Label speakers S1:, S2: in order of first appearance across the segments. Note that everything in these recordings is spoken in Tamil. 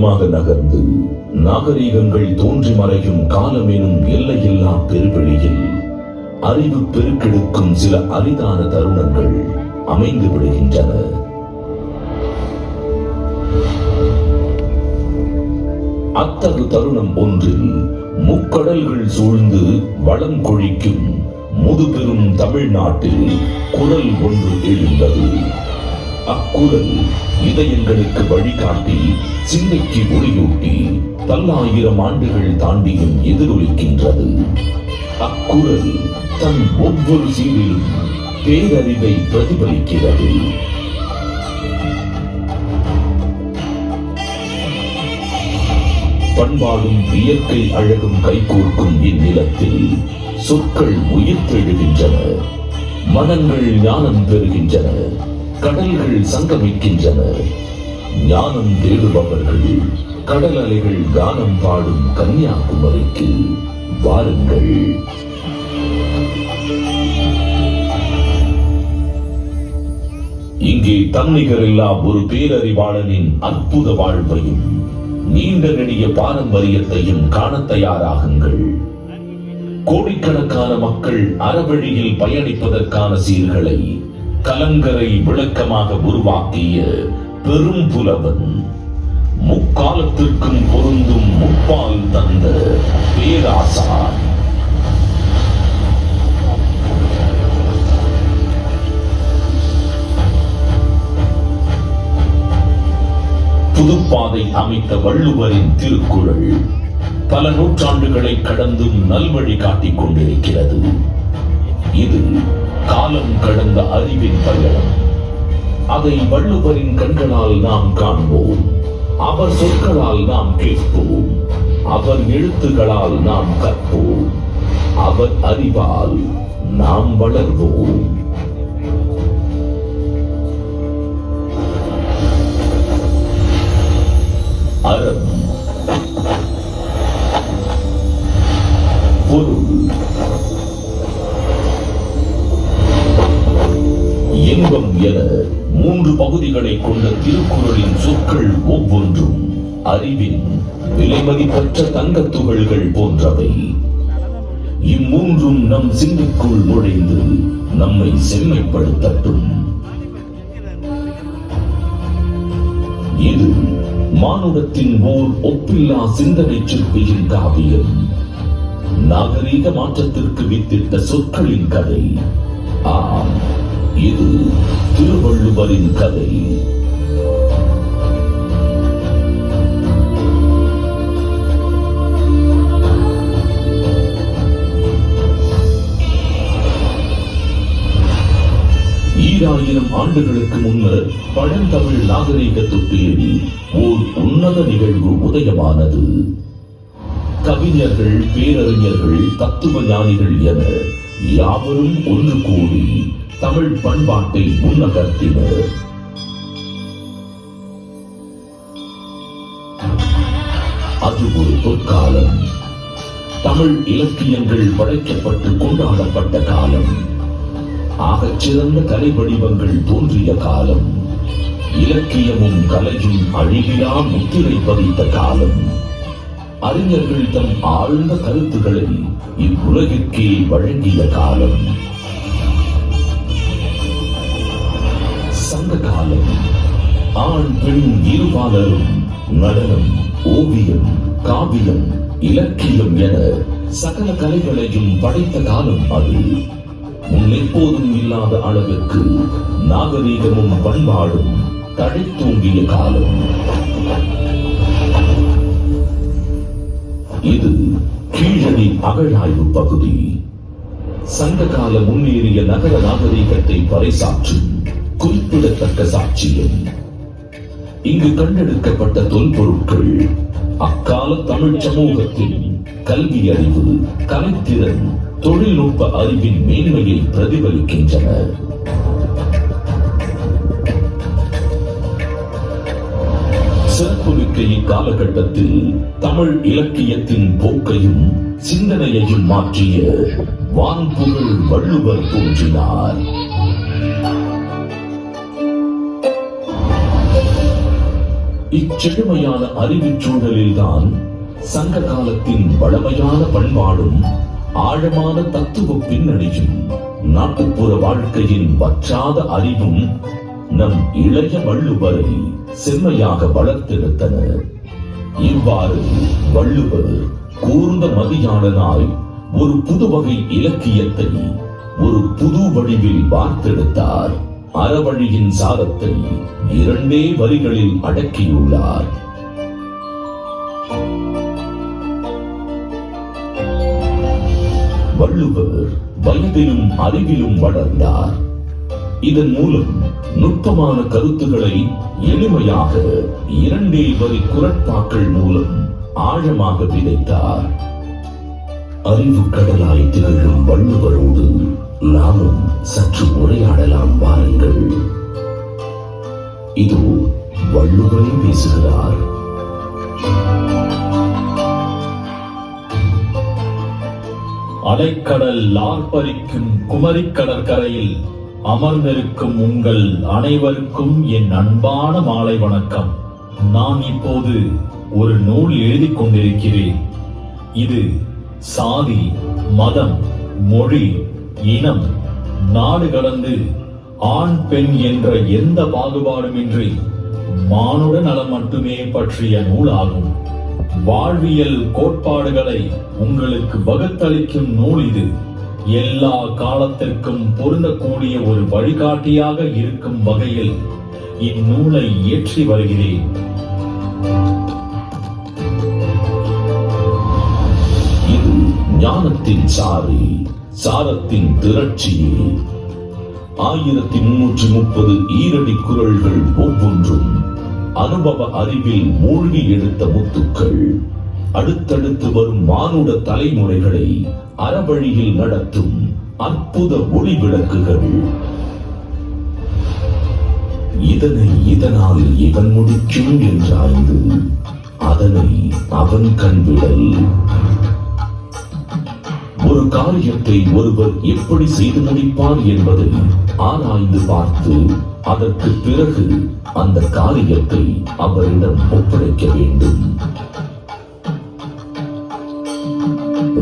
S1: வேகமாக நகர்ந்து நாகரீகங்கள் தோன்றி மறையும் காலம் எனும் எல்லையில்லா பெருவெளியில் அறிவு பெருக்கெடுக்கும் சில அரிதான தருணங்கள் அமைந்து விடுகின்றன. அத்தகு தருணம் ஒன்றில் முக்கடல்கள் சூழ்ந்து வளம் கொழிக்கும் முதுபெரும் தமிழ்நாட்டில் குரல் ஒன்று எழுந்தது. அக்குரல் இதயங்களுக்கு வழிகாட்டி சிந்தைக்கு ஒளியூட்டி பல்லாயிரம் ஆண்டுகள் தாண்டியும் எதிரொலிக்கின்றது. அக்குரல் தன் ஒவ்வொரு சீரிலும் பேரறிவை பிரதிபலிக்கிறது. பண்பாடும் இயற்கை அழகும் கைகோர்க்கும் இந்நிலத்தில் சொற்கள் உயிர்த்தெழுகின்றன. மனங்கள் ஞானம் பெறுகின்றன. கடல்கள் சங்கமிக்கின்றன ஞானம் தேடுபவர்கள் கடல் அலைகள் கானம் பாடும் கன்னியாகுமரிக்கு வாருங்கள். இங்கே தன்னிகரில்லா ஒரு பேரறிவாளனின் அற்புத வாழ்வையும் நீண்ட நெடிய பாரம்பரியத்தையும் காண தயாராகுங்கள். கோடிக்கணக்கான மக்கள் அறவழியில் பயணிப்பதற்கான சீர்களை கலங்கரை விளக்கமாக உருவாக்கிய பெரும் புலவன் முக்காலத்திற்கும் பொருந்தும் முப்பால் தந்த பேராசான். புதுப்பாதை அமைத்த வள்ளுவரின் திருக்குறள் பல நூற்றாண்டுகளை கடந்தும் நல்வழி காட்டிக் கொண்டிருக்கிறது. இது காலம் கடந்த அறிவின் பயணம். அதை வள்ளுவரின் கண்களால் நாம் காண்போம். அவர் சொற்களால் நாம் கேட்போம். அவர் எழுத்துகளால் நாம் கற்போம். அவர் அறிவால் நாம் வளர்வோம். அறம் என மூன்று பகுதிகளை கொண்ட திருக்குறளின் சொற்கள் ஒவ்வொன்றும் அறிவின் விலைமதிப்பற்ற தங்கத் துகள்கள் போன்றவை. இம்மூன்றும் நம் சிந்திக்குள் நுழைந்து நம்மை செம்மைப்படுத்தட்டும். இது மானுடத்தின் ஓர் ஒப்பில்லா சிந்தனை சிற்பியின் காவியம். நாகரீக மாற்றத்திற்கு வித்திட்ட சொற்களின் கதை. ஆம். இது திருவள்ளுவரின் கதை. ஈராயிரம் ஆண்டுகளுக்கு முன்னர் பழந்தமிழ் நாகரீக தொட்டிலில் ஓர் உன்னத நிகழ்வு உதயமானது. கவிஞர்கள் பேரறிஞர்கள் தத்துவ ஞானிகள் என யாவரும் ஒன்று கூடி தமிழ் பண்பாட்டை முன்னகர்த்தினர் அது ஒரு பொற்காலம். தமிழ் இலக்கியங்கள் படைக்கப்பட்டு கொண்டாடப்பட்ட காலம். ஆகச் சிறந்த கலை வடிவங்கள் தோன்றிய காலம். இலக்கியமும் கலையும் அழிவிலா முத்திரை பதித்த காலம். அறிஞர்கள் தம் ஆழ்ந்த கருத்துக்களை இவ்வுலகிற்கே வழங்கிய காலம். சங்க காலம் ஆண் பெண் இருபாலரும் நடனம் ஓவியம் காவியம் இலக்கியம் என சகல கலைகளையும் படைத்த காலம் அது. முன்னெப்போதும் இல்லாத அளவிற்கு நாகரீகமும் பண்பாடும் தடை தூங்கிய காலம். இது கீழடி அகழாய்வு பகுதி. சங்ககால முன்னேறிய நகர நாகரீகத்தை பறைசாற்றும் குறிப்பிடத்தக்க சாட்சியம். இங்கு கண்டெடுக்கப்பட்ட தொல்பொருட்கள் அக்கால தமிழ் சமூகத்தின் கல்வி அறிவு கலைத்திறன் தொழில்நுட்ப அறிவின் மேன்மையை பிரதிபலிக்கின்றன. சிறப்புமிக்க இக்காலகட்டத்தில் தமிழ் இலக்கியத்தின் போக்கையும் சிந்தனையையும் மாற்றிய வான்புகழ் வள்ளுவர் தோன்றினார். இச்செழுமையான அறிவுச் சூழலில்தான் சங்க காலத்தின் வளமையான பண்பாடும் ஆழமான தத்துவ பின்னணியும் நாட்டுப்புற வாழ்க்கையின் வற்றாத அறிவும் நம் இளைய வள்ளுவரை செம்மையாக வளர்த்தெடுத்தன. இவ்வாறு வள்ளுவர் கூர்ந்த மதியாளனாய் ஒரு புதுவகை இலக்கியத்தை ஒரு புது வடிவில் வார்த்தெடுத்தார். அறவழியின் சாரத்தை இரண்டே வரிகளில் அடக்கியுள்ளார். வள்ளுவர் வயதிலும் அறிவிலும் வளர்ந்தார். இதன் மூலம் நுட்பமான கருத்துக்களை எளிமையாக இரண்டே வரி குரட்பாக்கள் மூலம் ஆழமாக விதைத்தார். அறிவு கடலாய் திகழும் வள்ளுவரோடு நாமும் சற்று உரையாடலாம் வாருங்கள். இது வள்ளுவரை பேசுகிறார்.
S2: அலைக்கடல் லார்ப்பரிக்கும் குமரி கடற்கரையில் அமர்ந்திருக்கும் உங்கள் அனைவருக்கும் என் அன்பான மாலை வணக்கம். நான் இப்போது ஒரு நூல் எழுதிக் கொண்டிருக்கிறேன். இது சாதி மதம் மொழி இனம் நாடு கடந்து ஆண் பெண் என்ற எந்த பாகுபாடுமின்றி மானுட நலம் மட்டுமே பற்றிய நூலாகும். வாழ்வியல் கோட்பாடுகளை உங்களுக்கு வகுத்தளிக்கும் நூல் இது. எல்லா காலத்திற்கும் பொருந்தக்கூடிய ஒரு வழிகாட்டியாக இருக்கும் வகையில் இந்நூலை இயற்றி வருகிறேன்.
S1: இது ஞானத்தின் சாரி சாரத்தின் திரட்சியே. ஆயிரத்தி முன்னூற்றி முப்பது ஈரடி குரல்கள் ஒவ்வொன்றும் அனுபவ அறிவில் மூழ்கி எடுத்த முத்துக்கள். அடுத்தடுத்து வரும் மானுட தலைமுறைகளை அறவழியில் நடத்தும் அற்புத ஒளி விளக்குகள். இதனை இதனால் இவன் முடிக்கும் என்றாய்ந்து அதனை அவன் கண்விடல் ஒரு காரியத்தை ஒருவர் எப்படி செய்து முடிப்பார் என்பதை ஆராய்ந்து பார்த்து அதற்கு பிறகு அந்த காரியத்தை அவரிடம் ஒப்படைக்க வேண்டும்.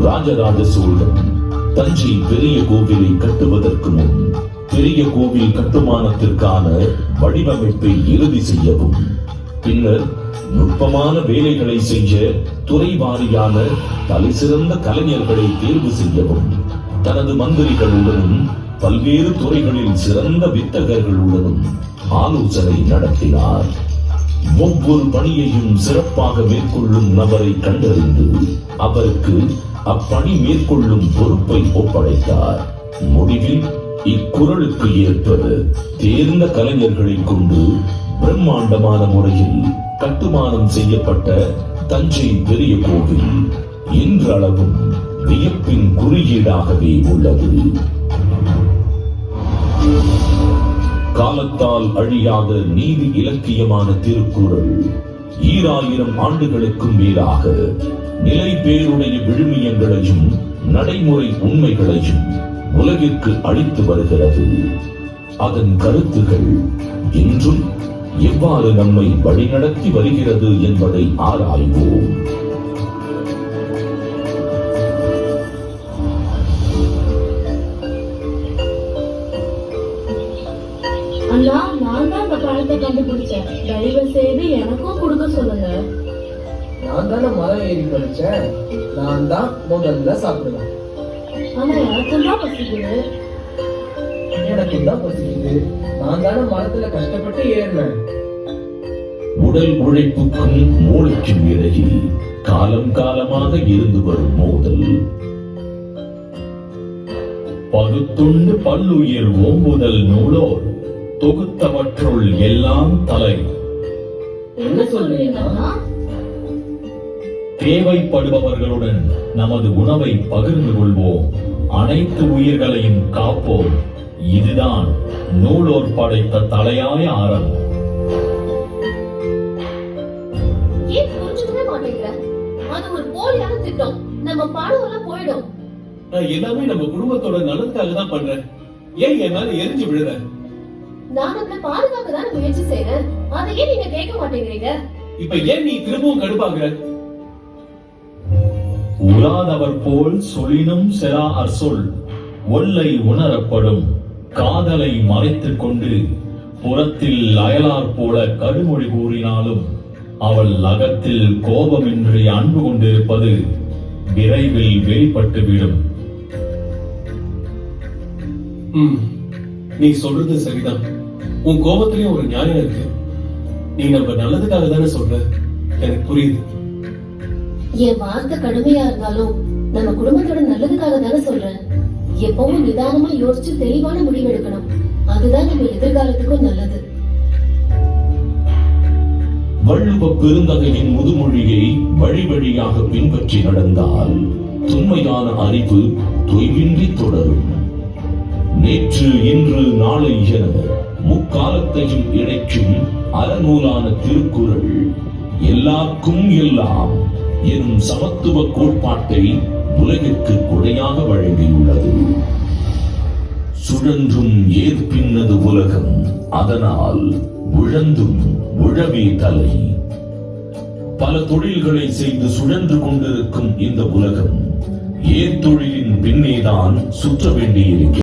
S1: ராஜராஜ சோழன் தஞ்சை பெரிய கோவிலை கட்டுவதற்கு முன் பெரிய கோவில் கட்டுமானத்திற்கான வடிவமைப்பை இறுதி செய்யவும். பின்னர் நுட்பமான வேலைகளை செய்ய துறை வாரியான தலை சிறந்த கலைஞர்களை தேர்வு செய்யவும் தனது மந்திரிகளுடனும் பல்வேறு துறைகளில் சிறந்த வித்தகர்களுடனும் ஆலோசனை நடத்தினார். ஒவ்வொரு பணியையும் சிறப்பாக மேற்கொள்ளும் நபரை கண்டறிந்து அவருக்கு அப்பணி மேற்கொள்ளும் பொறுப்பை ஒப்படைத்தார். முடிவில் இக்குரலுக்கு ஏற்ப தேர்ந்த கலைஞர்களை கொண்டு பிரம்மாண்டமான முறையில் கட்டுமானம் செய்யப்பட்ட தஞ்சை பெரிய கோவில் இன்றளவும் வியப்பின் குறியீடாகவே உள்ளது. காலத்தால் அழியாத நீதி இலக்கியமான திருக்குறள் ஈராயிரம் ஆண்டுகளுக்கும் மேலாக நிலை பேருடைய விழுமியங்களையும் நடைமுறை உண்மைகளையும் உலகிற்கு அளித்து வருகிறது. அதன் கருத்துகள் இன்றும் எவ்வாறு நம்மை வழிநடத்தி வருகிறது என்பதை ஆராய்வோம்.
S3: அண்ணா நான் தான் அந்த பழத்தை கண்டுபிடிச்சேன். தயவு செய்து எனக்கும் கொடுக்க சொல்லுங்க.
S4: நான் தானே மரம் ஏறி படிச்சேன் நான் தான் முதல்ல சாப்பிடுவேன்.
S3: ஆனா எனக்கும் தான் பசிக்குது.
S4: எனக்கு தான் பசிக்குது. நான் தானே மரத்துல கஷ்டப்பட்டு ஏறினேன்.
S1: உடல் உழைப்புக்கும் மூளைக்கும் இடையில் காலம் காலமாக இருந்து வரும் மோதல்.
S2: பகுத்துண்டு பல்லுயிர் ஓம்புதல் நூலோர் தொகுத்தவற்றுள் எல்லாம் தலை.
S3: என்ன சொல்றீங்கன்னா
S2: தேவைப்படுபவர்களுடன் நமது உணவை பகிர்ந்து கொள்வோம். அனைத்து உயிர்களையும் காப்போம். இதுதான் நூலோர் படைத்த தலையாய அறம்
S5: ஏன் புரிஞ்சுக்கவே மாட்டேங்கிற? அது ஒரு போலியான திட்டம். நம்ம பணம் எல்லாம் போயிடும்.
S6: நான் எல்லாமே நம்ம குடும்பத்தோட நலனுக்காக தான் பண்றேன் ஏன் என் மேல எரிஞ்சு விழுற?
S5: நான் நம்மள பாதுகாக்க தான் முயற்சி செய்யறேன் அதை ஏன் நீங்க கேட்க மாட்டேங்கிறீங்க.
S6: இப்ப ஏன் நீ திரும்பவும் கடுப்பாகுற
S2: உலாதவர் போல் சொலினும் செரா அர்சொல் ஒல்லை உணரப்படும். காதலை மறைத்துக் கொண்டு புறத்தில் அயலார் போல கடுமொழி கூறினாலும் அவள் அகத்தில் கோபமின்றி அன்பு கொண்டிருப்பது விரைவில் வெளிப்பட்டுவிடும்.
S6: நீ சொல்றது சரிதான். உன் கோபத்திலயும் ஒரு நியாயம் இருக்கு. நீ நம்ம நல்லதுக்காக தானே சொல்ற? எனக்கு புரியுது.
S5: என் வார்த்தை கடுமையா இருந்தாலும் நம்ம குடும்பத்தோட நல்லதுக்காக தானே சொல்றேன் எப்பவும் நிதானமா யோசிச்சு தெளிவான முடிவு எடுக்கணும் அதுதான் நம்ம எதிர்காலத்துக்கும் நல்லது.
S1: வள்ளுவ பெருந்தகையின் முதுமொழியை வழி வழியாக பின்பற்றி நடந்தால் தொன்மையான அறிவு தொய்வின்றி தொடரும். நேற்று இன்று நாளை என முக்காலத்தையும் இணைக்கும் அறநூலான திருக்குறள் எல்லாருக்கும் எல்லாம் எனும் சமத்துவ கோட்பாட்டை உலகிற்கு கொடையாக வழங்கியுள்ளது. சுழன்றும் ஏற்பின்னது உலகம் அதனால் உழந்தும் உழவே தலை. பல தொழில்களை செய்து சுழன்று கொண்டிருக்கும் இந்த உலகம் ஏர் தொழிலின் பின்னேதான் சுற்ற வேண்டியிருக்கிறது.